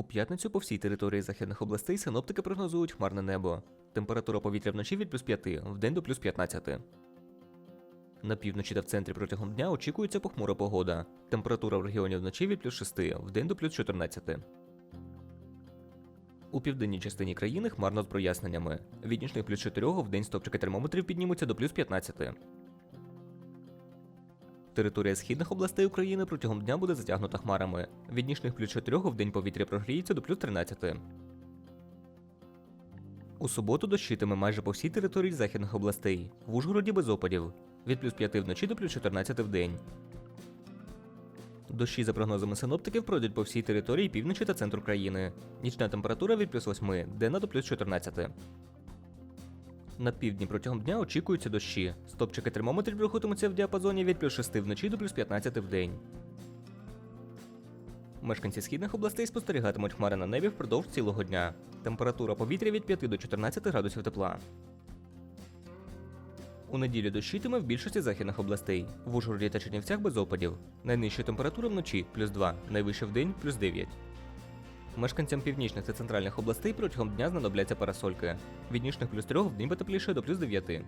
У п'ятницю по всій території західних областей синоптики прогнозують хмарне небо. Температура повітря вночі від плюс 5, вдень до плюс 15. На півночі та в центрі протягом дня очікується похмура погода. Температура в регіоні вночі від плюс 6, вдень до плюс 14. У південній частині країни хмарно з проясненнями. Від нічних плюс 4 в день стопчики термометрів піднімуться до плюс 15. Територія східних областей України протягом дня буде затягнута хмарами. Від нічних плюс 4 в день повітря прогріється до плюс 13. У суботу дощитиме майже по всій території західних областей. В Ужгороді без опадів. Від плюс 5 вночі до плюс 14 в день. Дощі, за прогнозами синоптиків, пройдуть по всій території півночі та центру країни. Нічна температура від плюс 8, денна до плюс 14. На півдні протягом дня очікуються дощі. Стопчики термометрів рухатимуться в діапазоні від плюс 6 вночі до плюс 15 в день. Мешканці східних областей спостерігатимуть хмари на небі впродовж цілого дня. Температура повітря від 5 до 14 градусів тепла. У неділю дощитиме в більшості західних областей. В Ужгороді та Чернівцях без опадів. Найнижча температура вночі плюс 2, найвища в день плюс 9. Мешканцям північних та центральних областей протягом дня знадобляться парасольки. Від нічних плюс 3 в день потепліше до плюс 9.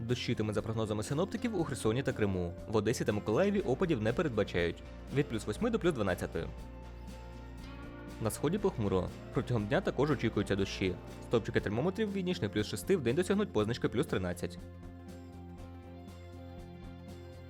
Дощитиме за прогнозами синоптиків у Херсоні та Криму. В Одесі та Миколаєві опадів не передбачають. Від плюс 8 до плюс 12. На сході похмуро. Протягом дня також очікуються дощі. Стопчики термометрів від нічних плюс 6 в день досягнуть позначки плюс 13.